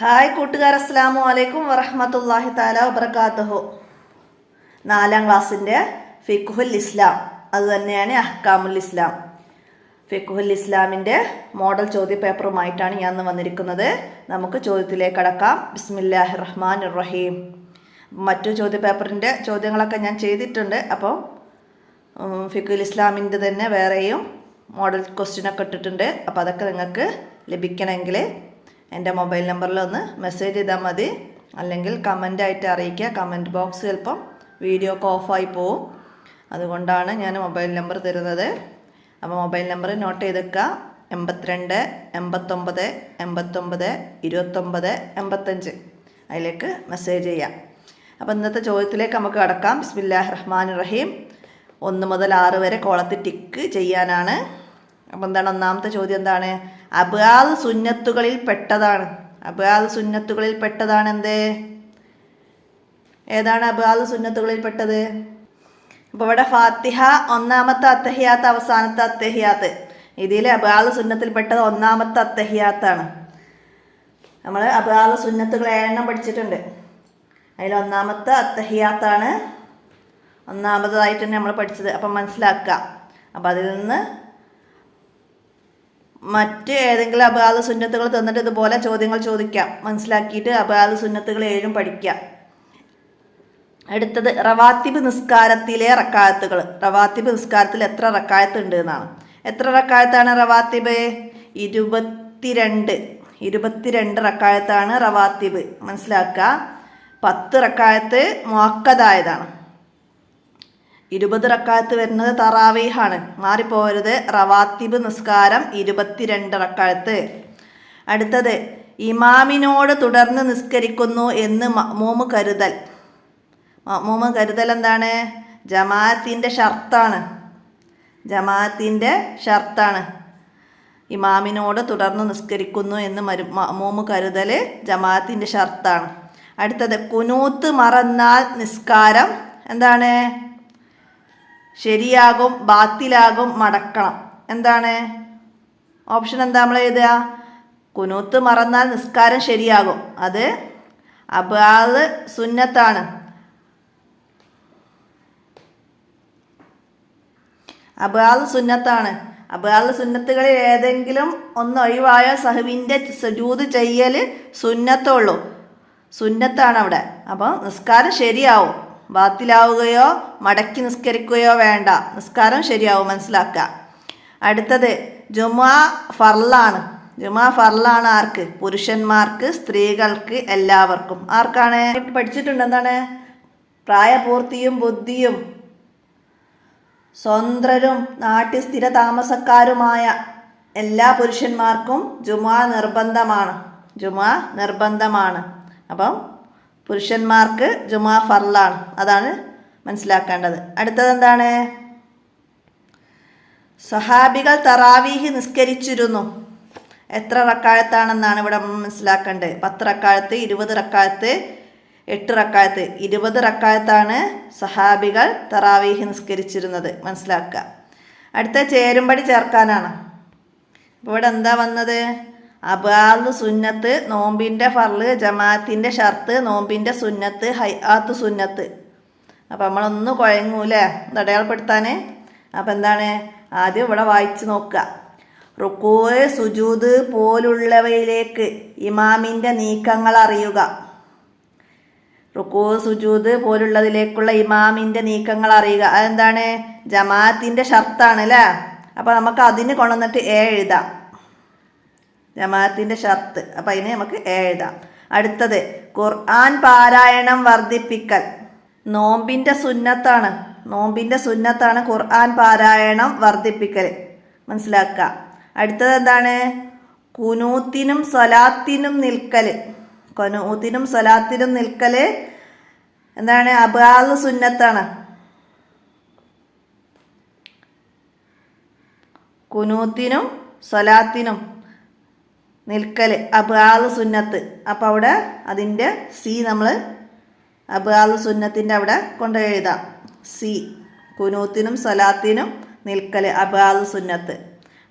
Hi കൂട്ടുകാർ അസ്സാം വലൈക്കും വറഹമത്തല്ലാഹി താല വബർക്കാത്തുഹു നാലാം ക്ലാസ്സിന്റെ ഫിഖുൽ ഇസ്ലാം. അത് തന്നെയാണ് അഹ്കാമുൽ ഇസ്ലാം. ഫിഖുൽ ഇസ്ലാമിന്റെ മോഡൽ ചോദ്യ പേപ്പറുമായിട്ടാണ് ഞാൻ വന്നിരിക്കുന്നത്. നമുക്ക് ചോദ്യത്തിലേക്ക് കടക്കാം. ബിസ്മില്ലാഹി റഹ്മാൻ റഹീം. മറ്റു ചോദ്യ പേപ്പറിന്റെ ചോദ്യങ്ങളൊക്കെ ഞാൻ ചെയ്തിട്ടുണ്ട്. അപ്പോൾ ഫിഖുൽ ഇസ്ലാമിന്റെ തന്നെ വേറെയും മോഡൽ ക്വസ്റ്റ്യനൊക്കെ ഇട്ടിട്ടുണ്ട്. അപ്പോൾ അതൊക്കെ നിങ്ങൾക്ക് ലഭിക്കണമെങ്കിൽ എന്റെ മൊബൈൽ നമ്പറിൽ ഒന്ന് മെസ്സേജ് ചെയ്താൽ മതി. അല്ലെങ്കിൽ കമന്റായിട്ട് അറിയിക്കുക. കമന്റ് ബോക്സ് ചിലപ്പം വീഡിയോ ഒക്കെ ഓഫായി പോവും. അതുകൊണ്ടാണ് ഞാൻ മൊബൈൽ നമ്പർ തരുന്നത്. അപ്പോൾ മൊബൈൽ നമ്പർ നോട്ട് ചെയ്തേക്കുക എൺപത്തിരണ്ട് എൺപത്തൊമ്പത് എൺപത്തൊമ്പത് ഇരുപത്തൊമ്പത് എൺപത്തഞ്ച്. അതിലേക്ക് മെസ്സേജ് ചെയ്യാം. അപ്പോൾ ഇന്നത്തെ ചോദ്യത്തിലേക്ക് നമുക്ക് കടക്കാം. ബിസ്മില്ലാഹ് റഹ്മാൻ റഹീം ഒന്ന് മുതൽ ആറ് വരെ കോളത്തിൽ ടിക്ക് ചെയ്യാനാണ്. അപ്പോൾ എന്താണ് ഒന്നാമത്തെ ചോദ്യം എന്താണ്? അബാൽ സുന്നത്തുകളിൽ പെട്ടതാണ്. അബാദ് സുന്നത്തുകളിൽ പെട്ടതാണ് എന്ത്? ഏതാണ് അബാദ് സുന്നത്തുകളിൽ പെട്ടത്? അപ്പോൾ ഇവിടെ ഫാത്തിഹ ഒന്നാമത്തെ അത്തഹിയാത്ത് അവസാനത്തെ അത്തഹിയാത്ത്. ഇതിൽ അബാദ് സുന്നത്തിൽ പെട്ടത് ഒന്നാമത്തെ അത്തഹിയാത്താണ്. നമ്മൾ അബാദ് സുന്നത്തുകൾ ഏഴെണ്ണം പഠിച്ചിട്ടുണ്ട്. അതിൽ ഒന്നാമത്തെ അത്തഹിയാത്താണ് ഒന്നാമതായിട്ട് തന്നെ നമ്മൾ പഠിച്ചത്. അപ്പം മനസ്സിലാക്കുക അപ്പം അതിൽ നിന്ന് മറ്റ് ഏതെങ്കിലും അബാദ സുന്നത്തുകൾ തന്നിട്ട് ഇതുപോലെ ചോദ്യങ്ങൾ ചോദിക്കാം. മനസ്സിലാക്കിയിട്ട് അബാദ സുന്നത്തുകൾ ഏഴും പഠിക്കാം. അടുത്തത് റവാത്തിബ് നിസ്കാരത്തിലെ റക്കായത്തുകൾ. റവാത്തിബ് നിസ്കാരത്തിൽ എത്ര റക്കായത്ത് ഉണ്ട് എന്നാണ്. എത്ര റക്കായത്താണ് റവാത്തിബ്? ഇരുപത്തിരണ്ട്. ഇരുപത്തിരണ്ട് റക്കായത്താണ് റവാത്തിബ്. മനസ്സിലാക്കുക. പത്ത് റക്കായത്ത് മുക്കതായതാണ് ഇരുപത് റക്കാലത്ത് വരുന്നത് തറാവീഹാണ്. മാറിപ്പോരുത്. റവാത്തിബ് നിസ്കാരം ഇരുപത്തിരണ്ട് റക്കാലത്ത് അടുത്തത് ഇമാമിനോട് തുടർന്ന് നിസ്കരിക്കുന്നു എന്ന് മോമ് കരുതൽ. മോമ് കരുതൽ എന്താണ്? ജമാഅത്തിന്റെ ഷർത്താണ്. ജമാഅത്തിന്റെ ഷർത്താണ്. ഇമാമിനോട് തുടർന്ന് നിസ്കരിക്കുന്നു എന്ന് മരു മോമ് കരുതൽ ജമാഅത്തിന്റെ ഷർത്താണ്. അടുത്തത് കുനൂത്ത് മറന്നാൽ നിസ്കാരം എന്താണ്? ശരിയാകും ബാത്തിലാകും മടക്കണം. എന്താണ്? ഓപ്ഷൻ എന്താ നമ്മൾ എഴുതുക? കുനൂത്ത് മറന്നാൽ നിസ്കാരം ശരിയാകും. അത് അബാദ് സുന്നത്താണ്. അബാദ് സുന്നത്താണ്. അബാദ് സുന്നത്തുകളിൽ ഏതെങ്കിലും ഒന്ന് ഒഴിവായ സഹുവിന്റെ സുജൂത് ചെയ്യൽ സുന്നത്തുള്ളൂ. സുന്നത്താണ് അവിടെ. അപ്പോൾ നിസ്കാരം ശരിയാവും. ബാത്തിലാവുകയോ മടക്കി നിസ്കരിക്കുകയോ വേണ്ട. നിസ്കാരം ശരിയാവും മനസ്സിലാക്കുക അടുത്തത് ജുമാ ഫർലാണ് ജുമാ ഫർലാണ് ആർക്ക്? പുരുഷന്മാർക്ക് സ്ത്രീകൾക്ക് എല്ലാവർക്കും. ആർക്കാണ്? പഠിച്ചിട്ടുണ്ട് എന്താണ് പ്രായപൂർത്തിയും ബുദ്ധിയും സ്വതന്ത്രരും നാട്ടിൽ സ്ഥിര താമസക്കാരുമായ എല്ലാ പുരുഷന്മാർക്കും ജുമാ നിർബന്ധമാണ്. ജുമാ നിർബന്ധമാണ്. അപ്പം പുരുഷന്മാർക്ക് ജുമാ ഫർലാണ് അതാണ് മനസ്സിലാക്കേണ്ടത്. അടുത്തത് എന്താണ് സഹാബികൾ തറാവീഹ് നിസ്കരിച്ചിരുന്നു. എത്ര റക്കാഴത്താണെന്നാണ് ഇവിടെ മനസ്സിലാക്കേണ്ടത്. പത്ത് റക്കാലത്ത് ഇരുപത് റക്കാലത്ത് എട്ട് റക്കാലത്ത് ഇരുപത് റക്കാലത്താണ് സഹാബികൾ തറാവീഹ് നിസ്കരിച്ചിരുന്നത്. മനസ്സിലാക്കുക. അടുത്ത ചേരുംപടി ചേർക്കാനാണ്. ഇവിടെ എന്താ വന്നത്? അബാദ് സുന്നത്ത് നോമ്പിന്റെ ഫർൾ ജമാഅത്തിന്റെ ഷർത്ത് നോമ്പിന്റെ സുന്നത്ത് ഹൈആത്ത് സുന്നത്ത്. അപ്പം നമ്മളൊന്ന് കുഴങ്ങൂലേ? അടയാളപ്പെടുത്താൻ അപ്പം എന്താണ്? ആദ്യം ഇവിടെ വായിച്ച് നോക്കുക. റുക്കൂവ് സുജൂത് പോലുള്ളവയിലേക്ക് ഇമാമിന്റെ നീക്കങ്ങൾ അറിയുക. റുക്കൂ സുജൂത് പോലുള്ളതിലേക്കുള്ള ഇമാമിന്റെ നീക്കങ്ങൾ അറിയുക. അതെന്താണ്? ജമാഅത്തിന്റെ ഷർത്താണ് അല്ലേ അപ്പോൾ നമുക്ക് അതിന് കൊണ്ടുവന്നിട്ട് എ എഴുതാം. ജമാഅത്തിന്റെ ഷർത്ത്. അപ്പം അതിന് നമുക്ക് എഴുതാം. അടുത്തത് ഖുർആൻ പാരായണം വർദ്ധിപ്പിക്കൽ. നോമ്പിന്റെ സുന്നത്താണ്. നോമ്പിന്റെ സുന്നത്താണ് ഖുർആൻ പാരായണം വർദ്ധിപ്പിക്കൽ. മനസ്സിലാക്കുക. അടുത്തത് എന്താണ്? കുനൂത്തിനും സ്വലാത്തിനും നിൽക്കൽ. കുനൂത്തിനും സ്വലാത്തിനും നിൽക്കൽ എന്താണ്? അബാദ് സുന്നത്താണ്. കുനൂത്തിനും സ്വലാത്തിനും നിൽക്കൽ അബാദ് സുന്നത്ത്. അപ്പോൾ അവിടെ അതിന്റെ സി നമ്മൾ അബാദ് സുന്നത്തിന്റെ അവിടെ കൊണ്ട് എഴുതാം. സി. കുനൂത്തിനും സലാത്തിനും നിൽക്കൽ അബാദ് സുന്നത്ത്.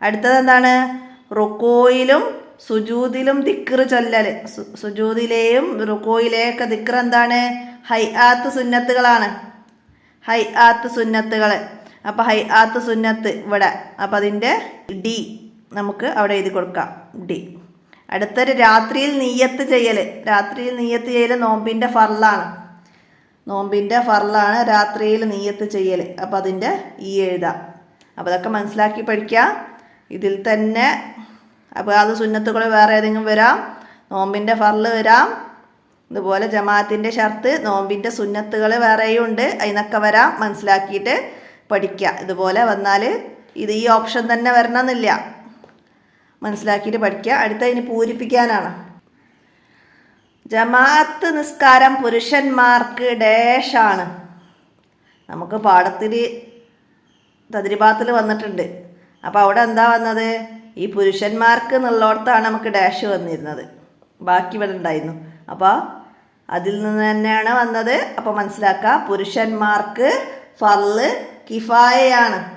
അടുത്തത് എന്താണ്? റുക്കോയിലും സുജൂതിലും ദിക്റ് ചൊല്ലൽ സു- സുജൂദിലെയും റുക്കോയിലെയൊക്കെ ദിക്ർ എന്താണ്? ഹൈ ആത്ത് സുന്നത്തുകളാണ്. ഹൈ ആത്ത് സുന്നത്തുകൾ അപ്പോൾ ഹൈ ആത്ത് സുന്നത്ത് ഇവിടെ. അപ്പോൾ അതിന്റെ ഡി നമുക്ക് അവിടെ എഴുതി കൊടുക്കാം. ഡി. അടുത്തൊരു രാത്രിയിൽ നീയത്ത് ചെയ്യൽ രാത്രിയിൽ നീയത്ത് ചെയ്യൽ നോമ്പിന്റെ ഫർലാണ് നോമ്പിന്റെ ഫർലാണ് രാത്രിയിൽ നീയത്ത് ചെയ്യൽ അപ്പോൾ അതിന്റെ ഈ എഴുതാം. അപ്പോൾ അതൊക്കെ മനസ്സിലാക്കി പഠിക്കുക ഇതിൽ തന്നെ അപ്പോൾ അത് സുന്നത്തുകൾ വേറെ ഏതെങ്കിലും വരാം. നോമ്പിന്റെ ഫർൾ വരാം. ഇതുപോലെ ജമാഅത്തിന്റെ ഷർത്ത് നോമ്പിന്റെ സുന്നത്തുകൾ വേറെയും ഉണ്ട്. അതിനൊക്കെ വരാം. മനസ്സിലാക്കിയിട്ട് പഠിക്കുക ഇതുപോലെ വന്നാൽ ഇത് ഈ ഓപ്ഷൻ തന്നെ വരണമെന്നില്ല. മനസ്സിലാക്കിയിട്ട് പഠിക്കുക. അടുത്ത ഇനി പൂരിപ്പിക്കാനാണ്. ജമാഅത്ത് നിസ്കാരം പുരുഷന്മാർക്ക് ഡേഷാണ്. നമുക്ക് പാഠത്തിൽ തദ്രിപാത്തിൽ വന്നിട്ടുണ്ട്. അപ്പോൾ അവിടെ എന്താ വന്നത്? ഈ പുരുഷന്മാർക്ക് എന്നുള്ളിടത്താണ് നമുക്ക് ഡാഷ് വന്നിരുന്നത്. ബാക്കി ഇവിടെ ഉണ്ടായിരുന്നു. അപ്പോൾ അതിൽ നിന്ന് തന്നെയാണ് വന്നത്. അപ്പോൾ മനസ്സിലാക്കുക പുരുഷന്മാർക്ക് ഫർൾ കിഫായയാണ്.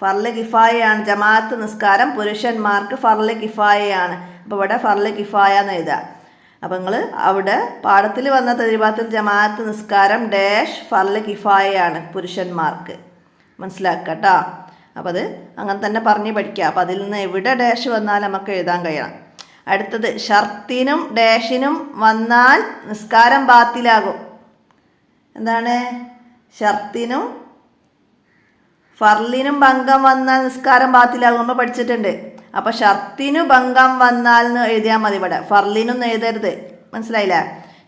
ഫർൾ കിഫായയാണ് ജമാഅത്ത് നിസ്കാരം പുരുഷന്മാർക്ക് ഫർൽ കിഫായയാണ്. അപ്പോൾ ഇവിടെ ഫർൽ കിഫായ എന്ന് എഴുതുക. അപ്പോൾ നിങ്ങൾ അവിടെ പാഠത്തിൽ വന്ന തെരുവാത്തിൽ ജമാഅത്ത് നിസ്കാരം ഡാഷ് ഫർൽ കിഫായയാണ് പുരുഷന്മാർക്ക്. മനസ്സിലാക്കുക കേട്ടോ അപ്പോൾ അത് അങ്ങനെ തന്നെ പറഞ്ഞ് പഠിക്കുക. അപ്പോൾ അതിൽ നിന്ന് എവിടെ ഡാഷ് വന്നാൽ നമുക്ക് എഴുതാൻ കഴിയണം. അടുത്തത് ഷർത്തിനും ഡാഷിനും വന്നാൽ നിസ്കാരം ബാത്തിലാകും. എന്താണ്? ഷർത്തിനും ഫർലിനും ഭംഗം വന്നാൽ നിസ്കാരം ബാത്തിലാകും നമ്മൾ പഠിച്ചിട്ടുണ്ട്. അപ്പൊ ഷർത്തിനു ഭംഗം വന്നാൽ എന്ന് എഴുതിയാൽ മതി ഇവിടെ. ഫർലിനൊന്നും എഴുതരുത്. മനസ്സിലായില്ല?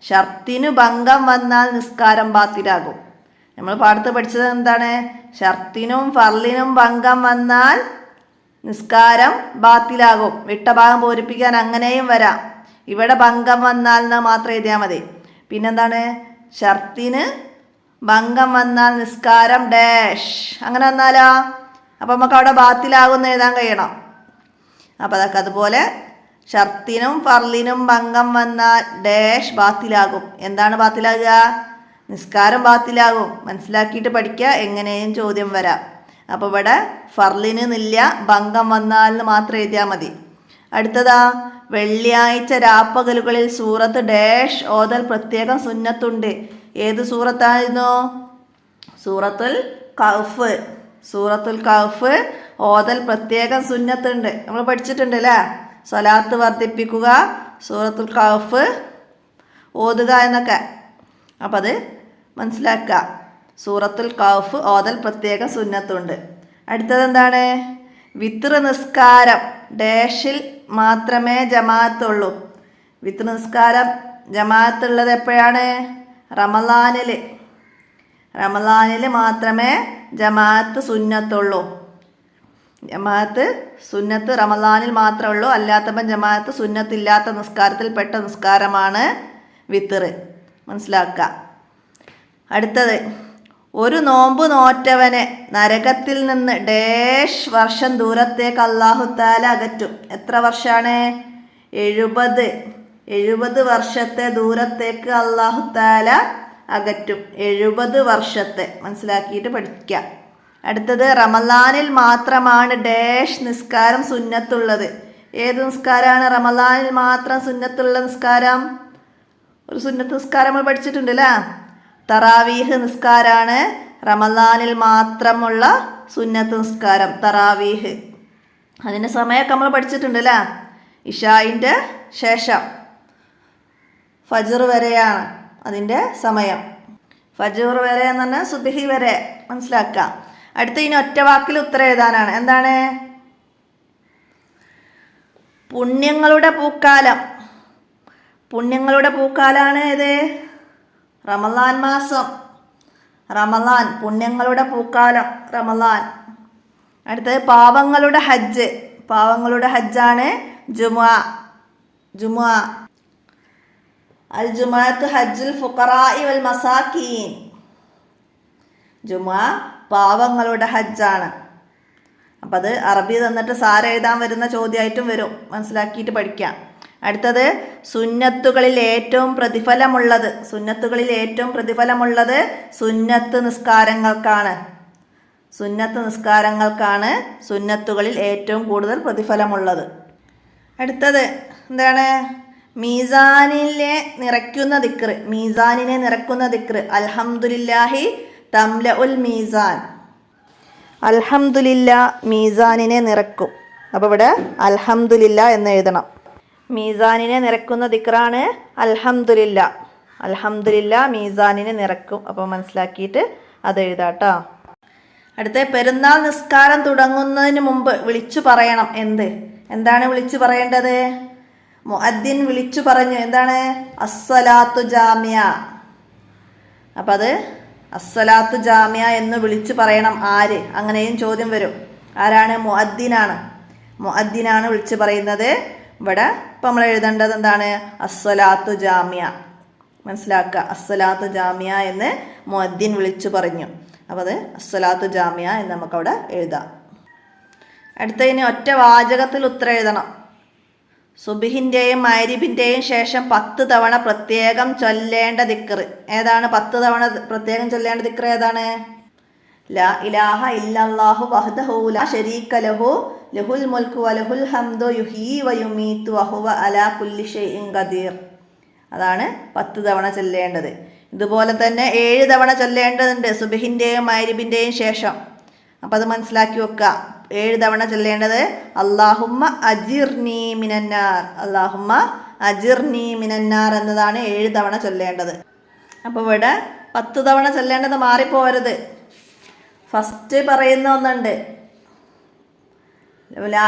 ഷർത്തിനു ഭംഗം വന്നാൽ നിസ്കാരം ബാത്തിലാകും. നമ്മൾ പാടത്ത് പഠിച്ചത് എന്താണ്? ഷർത്തിനും ഫർലിനും ഭംഗം വന്നാൽ നിസ്കാരം ബാത്തിലാകും. വിട്ട ഭാഗം പൂരിപ്പിക്കാൻ അങ്ങനെയും വരാം. ഇവിടെ ഭംഗം വന്നാൽ എന്ന് മാത്രം എഴുതിയാൽ മതി. പിന്നെന്താണ്? ഷർത്തിന് ഭംഗം വന്നാൽ നിസ്കാരം ഡാഷ്. അങ്ങനെ വന്നാലോ? അപ്പം നമുക്ക് അവിടെ ബാത്തിലാകുമെന്ന് എഴുതാൻ കഴിയണം. അപ്പം അതൊക്കെ അതുപോലെ ഷർത്തിനും ഫർലിനും ഭംഗം വന്നാൽ ഡാഷ് ബാത്തിലാകും. എന്താണ് ബാത്തിലാകുക? നിസ്കാരം ബാത്തിലാകും. മനസ്സിലാക്കിയിട്ട് പഠിക്കുക. എങ്ങനെയും ചോദ്യം വരാം. അപ്പോൾ ഇവിടെ ഫർലിന് നില്ല ഭംഗം വന്നാൽ എന്ന് മാത്രം എഴുതിയാൽ മതി. അടുത്തതാ വെള്ളിയാഴ്ച രാപ്പകലുകളിൽ സൂറത്ത് ഡാഷ് ഓതൽ പ്രത്യേകം സുന്നത്തുണ്ട്. ഏത് സൂറത്തായിരുന്നു? സൂറത്തുൽ കൗഫ്. സൂറത്തുൽ കൗഫ് ഓതൽ പ്രത്യേകം സുന്നത്തുണ്ട്. നമ്മൾ പഠിച്ചിട്ടുണ്ട് അല്ലേ? സ്വലാത്ത് വർദ്ധിപ്പിക്കുക സൂറത്തുൽ കൗഫ് ഓതുക എന്നൊക്കെ. അപ്പം അത് മനസ്സിലാക്കുക. സൂറത്തുൽ കൗഫ് ഓതൽ പ്രത്യേക സുന്നത്തുണ്ട്. അടുത്തത് എന്താണ്? വിത്ര നിസ്കാരം ഡേഷിൽ മാത്രമേ ജമാഅത്തുള്ളൂ. വിത്ര നിസ്കാരം ജമാഅത്തുള്ളത് എപ്പോഴാണ്? റമലാനിൽ റമലാനിൽ മാത്രമേ ജമാഅത്ത് സുന്നത്തുള്ളൂ. ജമാഅത്ത് സുന്നത്ത് റമലാനിൽ മാത്രമേ ഉള്ളൂ അല്ലാത്തപ്പം ജമാഅത്ത് സുന്നത്തില്ലാത്ത നിസ്കാരത്തിൽപ്പെട്ട നിസ്കാരമാണ് വിത്തറ് മനസ്സിലാക്കുക അടുത്തത് ഒരു നോമ്പ് നോറ്റവനെ നരകത്തിൽ നിന്ന് ഡേഷ് വർഷം ദൂരത്തേക്ക് അള്ളാഹുത്താല അകറ്റും. എത്ര വർഷമാണ് എഴുപത്. എഴുപത് വർഷത്തെ ദൂരത്തേക്ക് അള്ളാഹുത്താല അകറ്റും. എഴുപത് വർഷത്തെ. മനസ്സിലാക്കിയിട്ട് പഠിക്കുക അടുത്തത് റമലാനിൽ മാത്രമാണ് ഡേഷ് നിസ്കാരം സുന്നത്തുള്ളത്. ഏത് നിസ്കാരമാണ്? റമലാനിൽ മാത്രം സുന്നത്തുള്ള നിസ്കാരം? ഒരു സുന്നത്ത് നിസ്കാരം നമ്മൾ പഠിച്ചിട്ടുണ്ട് അല്ലേ? തറാവീഹ് നിസ്കാരാണ് റമലാനിൽ മാത്രമുള്ള സുന്നത്ത് നിസ്കാരം. തറാവീഹ്. അതിന്റെ സമയമൊക്കെ നമ്മൾ പഠിച്ചിട്ടുണ്ട് അല്ലേ? ഇഷായിന്റെ ശേഷം. ഫജർ വരെയാണ് അതിന്റെ സമയം. ഫജർ വരെ എന്ന് പറഞ്ഞാൽ സുബിഹി വരെ മനസ്സിലാക്കാം അടുത്ത ഇനി ഒറ്റ വാക്കിൽ ഉത്തരം എഴുതാനാണ്. എന്താണ്? പുണ്യങ്ങളുടെ പൂക്കാലം. പുണ്യങ്ങളുടെ പൂക്കാലാണ് ഇത് റമലാൻ മാസം. റമലാൻ പുണ്യങ്ങളുടെ പൂക്കാലം റമലാൻ അടുത്തത് പാവങ്ങളുടെ ഹജ്ജ്. പാവങ്ങളുടെ ഹജ്ജാണ് ജുമുഅ. ജുമുഅ. അൽ ജുമാത്ത് ഹജ്ജുൽ ഫുഖറാഇ വൽ മസാക്കീൻ ജുമാ പാവങ്ങളുടെ ഹജ്ജാണ്. അപ്പം അത് അറബി തന്നിട്ട് സാര എഴുതാൻ വരുന്ന ചോദ്യമായിട്ടും വരും. മനസ്സിലാക്കിയിട്ട് പഠിക്കാം. അടുത്തത് സുന്നത്തുകളിൽ ഏറ്റവും പ്രതിഫലമുള്ളത്. സുന്നത്തുകളിൽ ഏറ്റവും പ്രതിഫലമുള്ളത് സുന്നത്ത് നിസ്കാരങ്ങൾക്കാണ്. സുന്നത്ത് നിസ്കാരങ്ങൾക്കാണ് സുന്നത്തുകളിൽ ഏറ്റവും കൂടുതൽ പ്രതിഫലമുള്ളത്. അടുത്തത് എന്താണ്? മീസാനിലെ നിറയ്ക്കുന്ന ദിക്ർ മീസാനിനെ നിറക്കുന്ന ദിക്ർ അൽഹംദുലില്ലാഹി തംല ഉൽ മീസാൻ. അൽഹംദുലില്ല മീസാനിനെ നിറക്കും. അപ്പോൾ ഇവിടെ അൽഹംദുലില്ല എന്ന് എഴുതണം. മീസാനിനെ നിറക്കുന്ന ദിക്റാണ് അൽഹംദുലില്ല. അൽഹംദുലില്ല മീസാനിനെ നിറക്കും. അപ്പോൾ മനസ്സിലാക്കിയിട്ട് അത് എഴുതാട്ടോ അടുത്ത പെരുന്നാൾ നിസ്കാരം തുടങ്ങുന്നതിന് മുമ്പ് വിളിച്ചു പറയണം. എന്ത്? എന്താണ് വിളിച്ചു പറയേണ്ടത്? മുഅദ്ദിൻ വിളിച്ചു പറഞ്ഞു. എന്താണ്? അസ്സലാത്തു ജാമ്യ അപ്പം അത് അസ്സലാത്തു ജാമ്യ എന്ന് വിളിച്ചു പറയണം ആര്? അങ്ങനെയും ചോദ്യം വരും. ആരാണ്? മുഅദ്ദിനാണ്. മുഅദ്ദിനാണ് വിളിച്ചു പറയുന്നത്. ഇവിടെ ഇപ്പം നമ്മൾ എഴുതേണ്ടത് എന്താണ്? അസ്സലാത്തു ജാമ്യ മനസ്സിലാക്കുക. അസ്സലാത്തു ജാമ്യ എന്ന് മുഅദ്ദിൻ വിളിച്ചു പറഞ്ഞു. അപ്പോൾ അത് അസ്സലാത്തു ജാമ്യ എന്ന് നമുക്കവിടെ എഴുതാം. അടുത്തതിന് ഒറ്റ വാചകത്തിൽ ഉത്തരം എഴുതണം. സുബിഹിന്റെയും മൈരിബിന്റെയും ശേഷം പത്ത് തവണ പ്രത്യേകം ചൊല്ലേണ്ട ദിക്കർ ഏതാണ് പത്ത് തവണ പ്രത്യേകം ചൊല്ലേണ്ട ദിക്കർ ഏതാണ്? ലാ ഇലാഹ ഇല്ലല്ലാഹു വഹ്ദഹു ലാ ഷരീക ലഹു ലഹുൽ മുൽക്കു വലഹുൽ ഹംദു യുഹീ വയുമീത്തു അഹുവ അലാ കുല്ലി ഷൈഇൻ ഖദീർ. അതാണ് പത്ത് തവണ ചൊല്ലേണ്ടത്. ഇതുപോലെ തന്നെ ഏഴ് തവണ ചൊല്ലേണ്ടതുണ്ട് സുബിഹിന്റെയും മൈരിബിന്റെയും ശേഷം. അപ്പം അത് മനസ്സിലാക്കി വെക്കുക ഏഴ് തവണ ചൊല്ലേണ്ടത് അള്ളാഹുമ്മ അജിർനി മിനന്നാർ. അള്ളാഹുമ്മ അജിർനി മിനന്നാർ എന്നതാണ് ഏഴ് തവണ ചൊല്ലേണ്ടത്. അപ്പോൾ ഇവിടെ പത്ത് തവണ ചൊല്ലേണ്ടത് മാറിപ്പോരുത് ഫസ്റ്റ് പറയുന്ന ഒന്നുണ്ട്. ലാ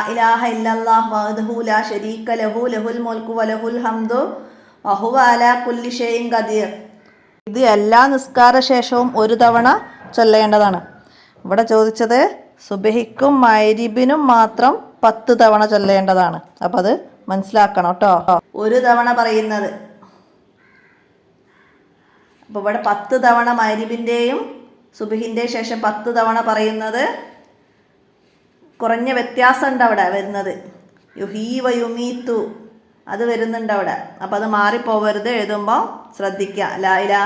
ലഹു ലഹുൽ വലഹുൽ ഹംദു വഹുവ അലാ കുല്ലി ഇത് എല്ലാ നിസ്കാര ശേഷവും ഒരു തവണ ചൊല്ലേണ്ടതാണ്. ഇവിടെ ചോദിച്ചത് സുബഹിക്കും മൈരിബിനും മാത്രം പത്ത് തവണ ചൊല്ലേണ്ടതാണ്. അപ്പം അത് മനസ്സിലാക്കണം കേട്ടോ. ഒരു തവണ പറയുന്നത്. അപ്പോൾ ഇവിടെ പത്ത് തവണ മൈരിബിന്റെയും സുബഹിന്റെ ശേഷം പത്ത് തവണ പറയുന്നത് കുറഞ്ഞ വ്യത്യാസമുണ്ട് അവിടെ വരുന്നത്. യുഹീവ യുമീത്തു അത് വരുന്നുണ്ട് അവിടെ. അപ്പം അത് മാറിപ്പോവരുത് എഴുതുമ്പോൾ ശ്രദ്ധിക്കുക ലാ ലാ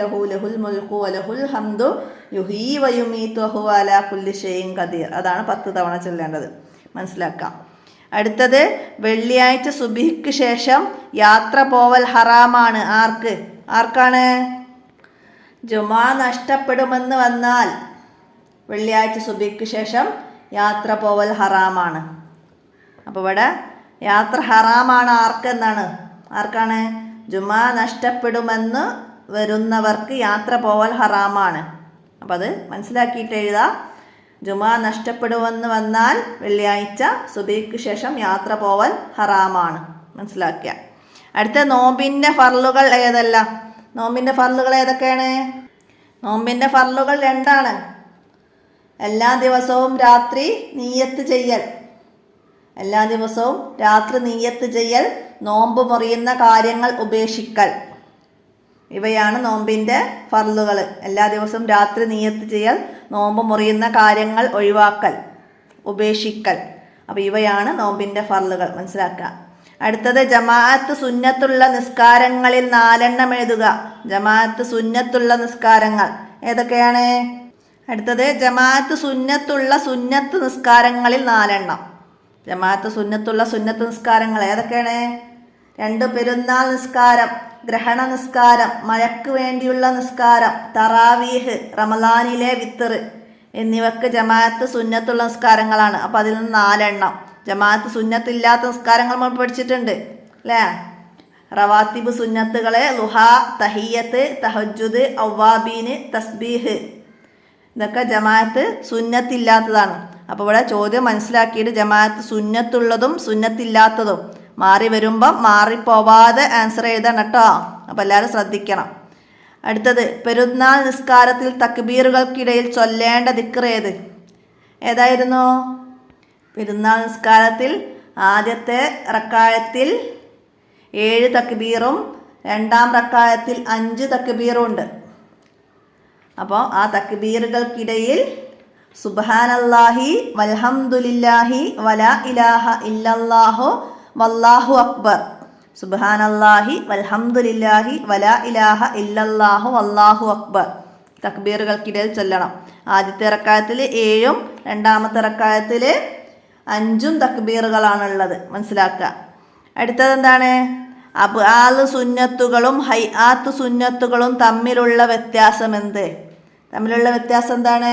ലഹു ലഹുൽ ഹംദു കുല്ലി അതാണ് പത്ത് തവണ ചൊല്ലേണ്ടത്. മനസ്സിലാക്കാം. അടുത്തത് വെള്ളിയാഴ്ച സുബിഹിക്ക് ശേഷം യാത്ര പോവൽ ഹറാമാണ്. ആർക്ക്? ആർക്കാണ്? ജുമാ നഷ്ടപ്പെടുമെന്ന് വന്നാൽ വെള്ളിയാഴ്ച സുബിക്ക് ശേഷം യാത്ര പോവൽ ഹറാമാണ്. അപ്പോൾ ഇവിടെ യാത്ര ഹറാമാണ് ആർക്കെന്നാണ്? ആർക്കാണ്? ജുമാ നഷ്ടപ്പെടുമെന്ന് വരുന്നവർക്ക് യാത്ര പോവൽ ഹറാമാണ്. അപ്പോൾ അത് മനസ്സിലാക്കിയിട്ട് എഴുതാം. ജുമാ നഷ്ടപ്പെടുമെന്ന് വന്നാൽ വെള്ളിയാഴ്ച സുബിക്ക് ശേഷം യാത്ര പോവൽ ഹറാമാണ്. മനസ്സിലാക്കിയ. അടുത്ത നോമ്പിന്റെ ഫർലുകൾ ഏതല്ല? നോമ്പിന്റെ ഫർലുകൾ ഏതൊക്കെയാണ്? നോമ്പിന്റെ ഫർലുകൾ രണ്ടാണ്. എല്ലാ ദിവസവും രാത്രി നീയത്ത് ചെയ്യൽ. എല്ലാ ദിവസവും രാത്രി നീയത്ത് ചെയ്യൽ നോമ്പ് മുറിയുന്ന കാര്യങ്ങൾ ഉപേക്ഷിക്കൽ. ഇവയാണ് നോമ്പിന്റെ ഫർലുകൾ എല്ലാ ദിവസവും രാത്രി നീയത്ത് ചെയ്യൽ നോമ്പ് മുറിയുന്ന കാര്യങ്ങൾ ഒഴിവാക്കൽ ഉപേക്ഷിക്കൽ. അപ്പോൾ ഇവയാണ് നോമ്പിന്റെ ഫർലുകൾ മനസ്സിലാക്കുക. അടുത്തത് ജമാഅത്ത് സുന്നത്തുള്ള നിസ്കാരങ്ങളിൽ നാലെണ്ണം എഴുതുക. ജമാഅത്ത് സുന്നത്തുള്ള നിസ്കാരങ്ങൾ. ഏതൊക്കെയാണ്? അടുത്തത് ജമാഅത്ത് സുന്നത്തുള്ള സുന്നത്ത് നിസ്കാരങ്ങളിൽ നാലെണ്ണം. ജമാഅത്ത് സുന്നത്തുള്ള സുന്നത്ത് നിസ്കാരങ്ങൾ ഏതൊക്കെയാണ്? രണ്ട് പെരുന്നാൾ നിസ്കാരം ഗ്രഹണ നിസ്കാരം മഴയ്ക്ക് വേണ്ടിയുള്ള നിസ്കാരം തറാവീഹ് റമദാനിലെ വിത്തറ് എന്നിവക്ക് ജമാഅത്ത് സുന്നത്തുള്ള നിസ്കാരങ്ങളാണ്. അപ്പോൾ അതിൽ നിന്ന് നാലെണ്ണം. ജമാഅത്ത് സുന്നത്തില്ലാത്ത നിസ്കാരങ്ങൾ നമ്മൾ പഠിച്ചിട്ടുണ്ട് അല്ലേ? റവാത്തിബ് സുന്നത്തുകളെ ലുഹ തഹിയത്ത് തഹജുദ് ഔവാബീന് തസ്ബീഹ്. ഇതൊക്കെ ജമാഅത്ത് സുന്നത്തില്ലാത്തതാണ്. അപ്പോൾ ഇവിടെ ചോദ്യം മനസ്സിലാക്കിയിട്ട് ജമാഅത്ത് സുന്നത്തുള്ളതും സുന്നത്തില്ലാത്തതും. മാറി വരുമ്പം മാറിപ്പോവാതെ ആൻസർ എഴുതണം കേട്ടോ. അപ്പോൾ എല്ലാവരും ശ്രദ്ധിക്കണം. അടുത്തത് പെരുന്നാൾ നിസ്കാരത്തിൽ തക്ബീറുകൾക്കിടയിൽ ചൊല്ലേണ്ട ദിക്ർ ഏത്? ഏതായിരുന്നു? പെരുന്നാൾ നിസ്കാരത്തിൽ ആദ്യത്തെ റക്കായത്തിൽ ഏഴ് തക്ബീറും രണ്ടാം റക്കായത്തിൽ അഞ്ച് തക്ബീറും ഉണ്ട്. അപ്പോൾ ആ തക്ബീറുകൾക്കിടയിൽ സുബാനല്ലാഹി വൽഹംദുലില്ലാഹി വല ഇലാഹ ഇല്ലല്ലാഹു വല്ലാഹു അക്ബർ. സുബാനല്ലാഹി വൽഹംദുലില്ലാഹി വല ഇലാഹ ഇല്ലല്ലാഹു വല്ലാഹു അക്ബർ. തക്ബീറുകൾക്കിടയിൽ ചൊല്ലണം. ആദ്യത്തെ ഇറക്കായത്തിൽ ഏഴും രണ്ടാമത്തെ ഇറക്കായത്തിൽ അഞ്ചും തക്ബീറുകളാണുള്ളത്. മനസ്സിലാക്കുക. അടുത്തത് എന്താണ് അബ്ആൽ സുന്നത്തുകളും ഹൈ ആത്ത് സുന്നത്തുകളും തമ്മിലുള്ള വ്യത്യാസം എന്ത് തമ്മിലുള്ള വ്യത്യാസം എന്താണ്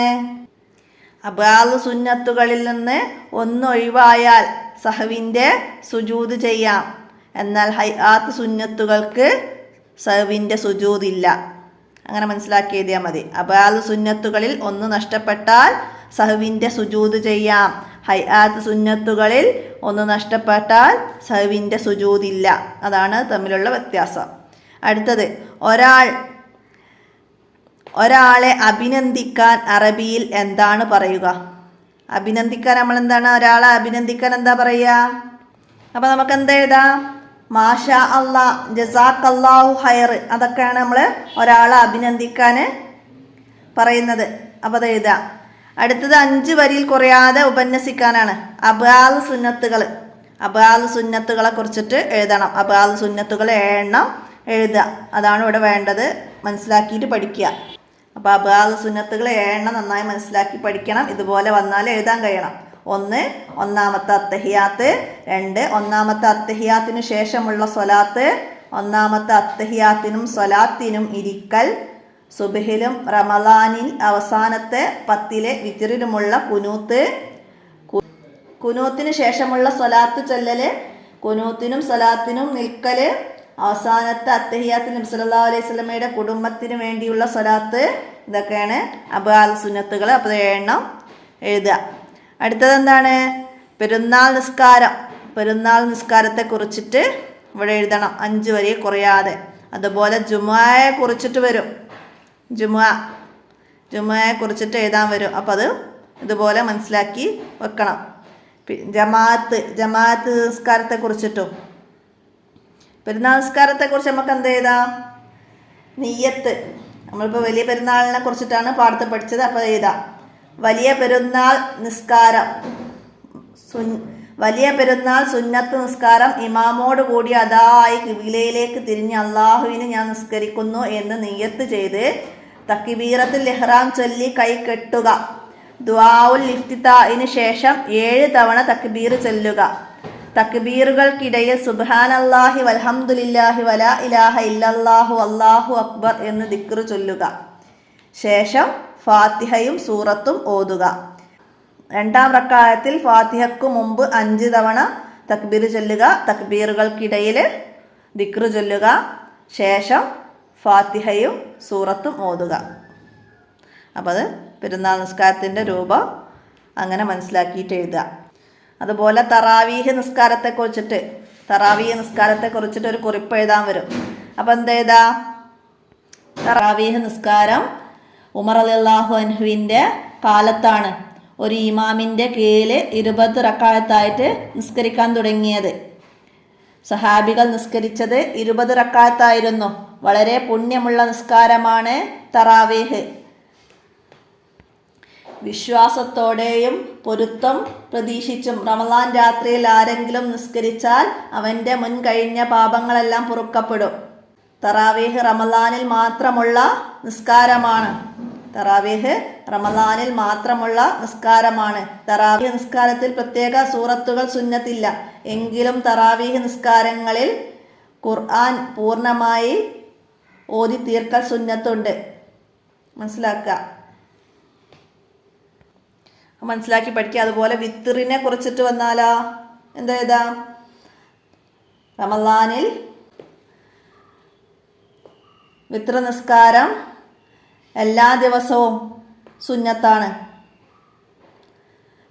അബ്ആൽ സുന്നത്തുകളിൽ നിന്ന് ഒന്ന് ഒഴിവായാൽ സഹവിന്റെ സുജൂത് ചെയ്യാം. എന്നാൽ ഹൈആത്ത് സുന്നത്തുകൾക്ക് സഹവിന്റെ സുജൂതില്ല. അങ്ങനെ മനസ്സിലാക്കി മതി. അബാദ് സുന്നത്തുകളിൽ ഒന്ന് നഷ്ടപ്പെട്ടാൽ സഹവിന്റെ സുജൂത് ചെയ്യാം. ഹൈആത്ത് സുന്നത്തുകളിൽ ഒന്ന് നഷ്ടപ്പെട്ടാൽ സഹവിന്റെ സുജൂതില്ല. അതാണ് തമ്മിലുള്ള വ്യത്യാസം. അടുത്തത് ഒരാൾ ഒരാളെ അഭിനന്ദിക്കാൻ അറബിയിൽ എന്താണ് പറയുക? അഭിനന്ദിക്കാൻ നമ്മൾ എന്താണ് ഒരാളെ അഭിനന്ദിക്കാൻ എന്താ പറയുക? അപ്പൊ നമുക്ക് എന്താ എഴുതാം? മാഷ അള്ളാ ജസാഖ് അള്ളാഹു ഹയർ അതൊക്കെയാണ് നമ്മൾ ഒരാളെ അഭിനന്ദിക്കാൻ പറയുന്നത്. അപ്പോൾ അത് എഴുതാം. അടുത്തത് അഞ്ച് വരിയിൽ കുറയാതെ ഉപന്യസിക്കാനാണ്. അബാൽ സുന്നത്തുകൾ അബാൽ സുന്നത്തുകളെ കുറിച്ചിട്ട് എഴുതണം. അബാൽ സുന്നത്തുകൾ എണ്ണം എഴുതുക. അതാണ് ഇവിടെ വേണ്ടത് മനസ്സിലാക്കിയിട്ട് പഠിക്കുക. അപ്പോൾ അബാദ് സുന്നത്തുകൾ എണ്ണം നന്നായി മനസ്സിലാക്കി പഠിക്കണം. ഇതുപോലെ വന്നാൽ എഴുതാൻ കഴിയണം. ഒന്ന് ഒന്നാമത്തെ അത്തഹിയാത്ത്. രണ്ട് ഒന്നാമത്തെ അത്തഹിയാത്തിന് ശേഷമുള്ള സ്വലാത്ത്. ഒന്നാമത്തെ അത്തഹിയാത്തിനും സ്വലാത്തിനും ഇരിക്കൽ. സുബഹിലും റമദാനിൽ അവസാനത്തെ പത്തിലെ വിത്തിരിലുമുള്ള കുനൂത്ത്. കുനൂത്തിന് ശേഷമുള്ള സ്വലാത്ത് ചൊല്ലല്. കുനൂത്തിനും സ്വലാത്തിനും നിൽക്കൽ. അവസാനത്തെ അത്തഹിയാത്ത് നബി സല്ലല്ലാഹു അലൈഹി സ്വലമയുടെ കുടുംബത്തിന് വേണ്ടിയുള്ള സ്വലാത്ത് ഇതൊക്കെയാണ്. അബാൽ സുന്നത്തുകൾ അപ്പോൾ എണ്ണം എഴുതുക. അടുത്തത് എന്താണ്? പെരുന്നാൾ നിസ്കാരം. പെരുന്നാൾ നിസ്കാരത്തെ കുറിച്ചിട്ട് ഇവിടെ എഴുതണം. അഞ്ച് വരെ കുറയാതെ. അതുപോലെ ജുമായെ കുറിച്ചിട്ട് വരും. ജുമുഅ. ജുമായെ കുറിച്ചിട്ട് എഴുതാൻ വരും. അപ്പോൾ അത് ഇതുപോലെ മനസ്സിലാക്കി വെക്കണം. ജമാഅത്ത്. ജമാഅത്ത് നിസ്കാരത്തെ കുറിച്ചിട്ടും. പെരുന്നാൾ നിസ്കാരത്തെ കുറിച്ച് നമുക്ക് എന്ത് ചെയ്താ നെയ്യത്ത്. നമ്മളിപ്പോൾ വലിയ പെരുന്നാളിനെ കുറിച്ചിട്ടാണ് പാടത്ത് പഠിച്ചത് അപ്പോൾ എഴുതാം. വലിയ പെരുന്നാൾ നിസ്കാരം. സുൻ വലിയ പെരുന്നാൾ സുന്നത്ത് നിസ്കാരം ഇമാമോട് കൂടി അതായി കിബിലയിലേക്ക് തിരിഞ്ഞ് അള്ളാഹുവിന് ഞാൻ നിസ്കരിക്കുന്നു എന്ന് നിയ്യത്ത് ചെയ്ത് തക്കിബീറത്തിൽ ഇഹ്റാം ചൊല്ലി കൈ കെട്ടുക. ദ്വാവുൽ ഇഫ്തിത്തായിന് ശേഷം ഏഴ് തവണ തക്കിബീർ ചൊല്ലുക. തക്ബീറുകൾക്കിടയിൽ സുബ്ഹാനല്ലാഹി വൽഹംദുലില്ലാഹി വല ഇലാഹ ഇല്ലല്ലാഹു അല്ലാഹു അക്ബർ എന്ന് ദിക്റ് ചൊല്ലുക. ശേഷം ഫാത്തിഹയും സൂറത്തും ഓതുക. രണ്ടാം റക്കായത്തിൽ ഫാത്തിഹയ്ക്കു മുമ്പ് അഞ്ച് തവണ തക്ബീർ ചൊല്ലുക. തക്ബീറുകൾക്കിടയിൽ ദിക്റ് ചൊല്ലുക. ശേഷം ഫാത്തിഹയും സൂറത്തും ഓതുക. അപ്പോൾ അത് പെരുന്നാൾ നിസ്കാരത്തിന്റെ രൂപം അങ്ങനെ മനസ്സിലാക്കിയിട്ട് എഴുതുക. അതുപോലെ തറാവീഹ് നിസ്കാരത്തെ കുറിച്ചിട്ട് തറാവീഹ് നിസ്കാരത്തെ കുറിച്ചിട്ട് ഒരു കുറിപ്പ് എഴുതാൻ വരും. അപ്പോൾ എന്തേതാ തറാവീഹ് നിസ്കാരം ഉമർ അലി അലിള്ളാഹു അൻഹുവിന്റെ കാലത്താണ് ഒരു ഇമാമിന്റെ കീഴിൽ ഇരുപത് റക്കായത്തായിട്ട് നിസ്കരിക്കാൻ തുടങ്ങിയത്. സഹാബികൾ നിസ്കരിച്ചത് ഇരുപത് റക്കായത്തായിരുന്നു. വളരെ പുണ്യമുള്ള നിസ്കാരമാണ് തറാവേഹ്. വിശ്വാസത്തോടെയും പൊരുത്തം പ്രതീക്ഷിച്ചും റമദാൻ രാത്രിയിൽ ആരെങ്കിലും നിസ്കരിച്ചാൽ അവന്റെ മുൻ കഴിഞ്ഞ പാപങ്ങളെല്ലാം പൊറുക്കപ്പെടും. തറാവീഹ് റമദാനിൽ മാത്രമുള്ള നിസ്കാരമാണ്. തറാവീഹ് റമദാനിൽ മാത്രമുള്ള നിസ്കാരമാണ്. തറാവീഹ് നിസ്കാരത്തിൽ പ്രത്യേക സൂറത്തുകൾ സുന്നത്തില്ല. എങ്കിലും തറാവീഹ് നിസ്കാരങ്ങളിൽ ഖുർആൻ പൂർണമായി ഓതി തീർക്കൽ സുന്നത്തുണ്ട്. മനസ്സിലാക്കുക. മനസ്സിലാക്കി പഠിക്കുക. അതുപോലെ വിത്തറിനെ കുറിച്ചിട്ട് വന്നാലാ. എന്താ റമലാനിൽ വിത്ര നിസ്കാരം എല്ലാ ദിവസവും സുന്നത്താണ്.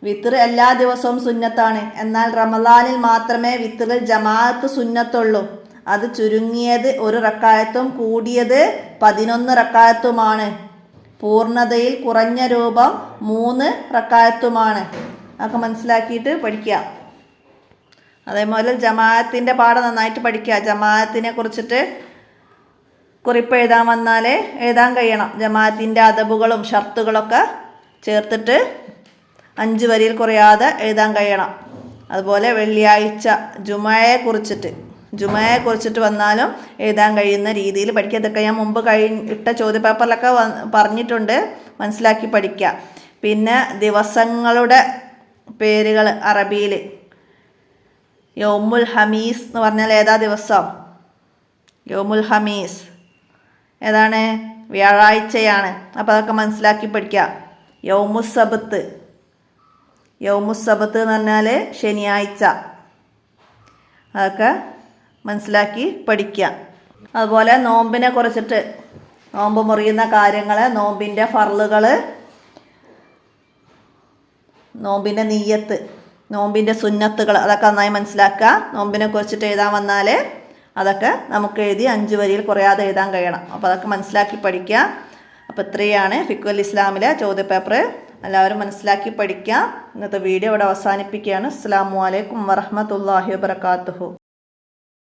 വിത്തർ എല്ലാ ദിവസവും സുന്നത്താണ്. എന്നാൽ റമദാനിൽ മാത്രമേ വിത്തറിൽ ജമാഅത്ത് സുന്നത്തുള്ളൂ. അത് ചുരുങ്ങിയത് ഒരു റക്കായത്തും കൂടിയത് പതിനൊന്ന് റക്കായത്തുമാണ്. പൂർണതയിൽ കുറഞ്ഞ രൂപം മൂന്ന് റക്കായത്തുമാണ്. അതൊക്കെ മനസ്സിലാക്കിയിട്ട് പഠിക്കുക. അതേപോലെ ജമാഅത്തിന്റെ പാഠം നന്നായിട്ട് പഠിക്കുക. ജമാഅത്തിനെ കുറിച്ചിട്ട് കുറിപ്പ് എഴുതാൻ വന്നാലേ എഴുതാൻ കഴിയണം. ജമാഅത്തിന്റെ അതബുകളും ഷർത്തുകളൊക്കെ ചേർത്തിട്ട് അഞ്ച് വരിയിൽ കുറയാതെ എഴുതാൻ കഴിയണം. അതുപോലെ വെള്ളിയാഴ്ച ജുമയെ കുറിച്ചിട്ട്. ജുമയെ കുറിച്ചിട്ട് വന്നാലും എഴുതാൻ കഴിയുന്ന രീതിയിൽ പഠിക്കുക. ഇതൊക്കെ ഞാൻ മുമ്പ് കഴി ഇട്ട ചോദ്യപേപ്പറിലൊക്കെ പറഞ്ഞിട്ടുണ്ട്. മനസ്സിലാക്കി പഠിക്കുക പിന്നെ ദിവസങ്ങളുടെ പേരുകൾ അറബിയിൽ. യോമുൽ ഹമീസ് എന്ന് പറഞ്ഞാൽ ഏതാ ദിവസം? യോമുൽ ഹമീസ്. ഏതാണ്? വ്യാഴാഴ്ചയാണ്. അപ്പോൾ അതൊക്കെ മനസ്സിലാക്കി പഠിക്കുക യൗമുസബത്ത് യൗമുസബത്ത് എന്ന് പറഞ്ഞാൽ ശനിയാഴ്ച. അതൊക്കെ മനസ്സിലാക്കി പഠിക്കുക. അതുപോലെ നോമ്പിനെ കുറിച്ചിട്ട് നോമ്പ് മുറിയുന്ന കാര്യങ്ങൾ നോമ്പിന്റെ ഫറലുകൾ നോമ്പിന്റെ നീയത്ത് നോമ്പിന്റെ സുന്നത്തുകൾ അതൊക്കെ നന്നായി മനസ്സിലാക്കുക. നോമ്പിനെ കുറിച്ചിട്ട് എഴുതാൻ വന്നാൽ അതൊക്കെ നമുക്ക് എഴുതി അഞ്ച് വരിയിൽ കുറയാതെ എഴുതാൻ കഴിയണം. അപ്പോൾ അതൊക്കെ മനസ്സിലാക്കി പഠിക്കുക. അപ്പോൾ ഇത്രയാണ് ഫിക്കുൽ ഇസ്ലാമിലെ ചോദ്യപേപ്പർ എല്ലാവരും മനസ്സിലാക്കി പഠിക്കുക. ഇന്നത്തെ വീഡിയോ ഇവിടെ അവസാനിപ്പിക്കുകയാണ്. അസ്സാം വലൈക്കും വറഹമത്തല്ലാഹി വാബർക്കാത്തുഹു